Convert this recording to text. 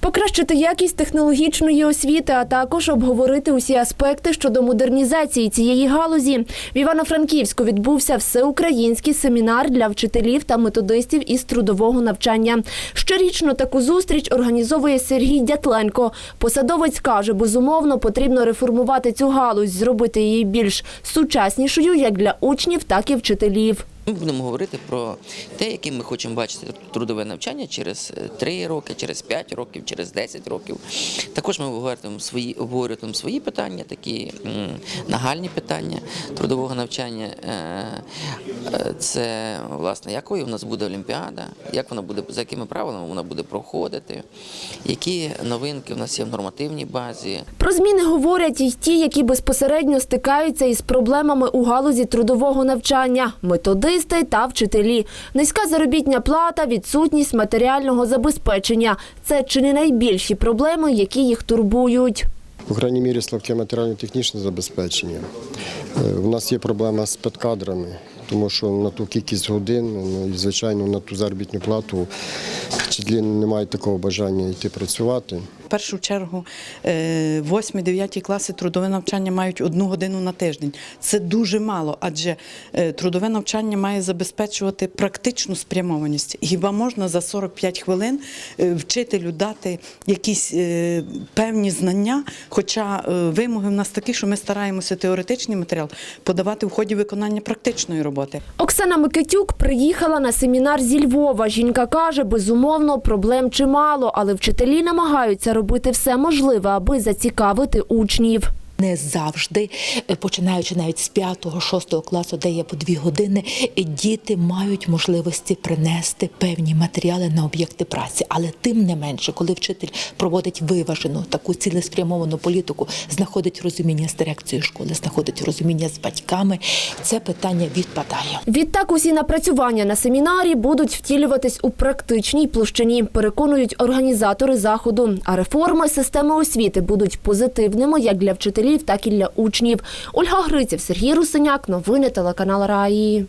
Покращити якість технологічної освіти, а також обговорити усі аспекти щодо модернізації цієї галузі. В Івано-Франківську відбувся всеукраїнський семінар для вчителів та методистів із трудового навчання. Щорічно таку зустріч організовує Сергій Дятленко. Посадовець каже, безумовно потрібно реформувати цю галузь, зробити її більш сучаснішою як для учнів, так і вчителів. Ми будемо говорити про те, яким ми хочемо бачити трудове навчання через 3 роки, через 5 років, через 10 років. Також ми обговорюємо свої, обговорюємо свої питання, такі нагальні питання трудового навчання. Е, е, Це власне, якою у нас буде Олімпіада, як вона буде, за якими правилами вона буде проходити, які новинки в нас є в нормативній базі. Про зміни говорять і ті, які безпосередньо стикаються із проблемами у галузі трудового навчання – методисти та вчителі. Низька заробітня плата, відсутність матеріального забезпечення – це чи не найбільші проблеми, які їх турбують. По крайній мірі слабке матеріально-технічне забезпечення. Е, У нас є проблема з педкадрами, тому що на ту кількість годин, ну, і, звичайно, на ту заробітну плату вчителі не мають такого бажання йти працювати. В першу чергу 8-9 класи трудове навчання мають одну годину на тиждень. Це дуже мало, адже е, трудове навчання має забезпечувати практичну спрямованість. Хіба можна за 45 хвилин е, вчителю дати якісь е, певні знання? Хоча е, вимоги в нас такі, що ми стараємося теоретичний матеріал подавати в ході виконання практичної роботи. Оксана Микитюк приїхала на семінар зі Львова. Жінка каже, безумовно, проблем чимало, але вчителі намагаються робити все можливе, аби зацікавити учнів. Не завжди, е, починаючи навіть з 5-6 класу, де є по дві години, е, діти мають можливості принести певні матеріали на об'єкти праці. Але тим не менше, коли вчитель проводить виважену таку цілеспрямовану політику, знаходить розуміння з дирекцією школи, знаходить розуміння з батьками, це питання відпадає. Відтак усі напрацювання на семінарі будуть втілюватись у практичній площині, переконують організатори заходу. А реформи системи освіти будуть позитивними як для вчителів, так і для учнів. Ольга Гриців, Сергій Русиняк. Новини телеканал Раї.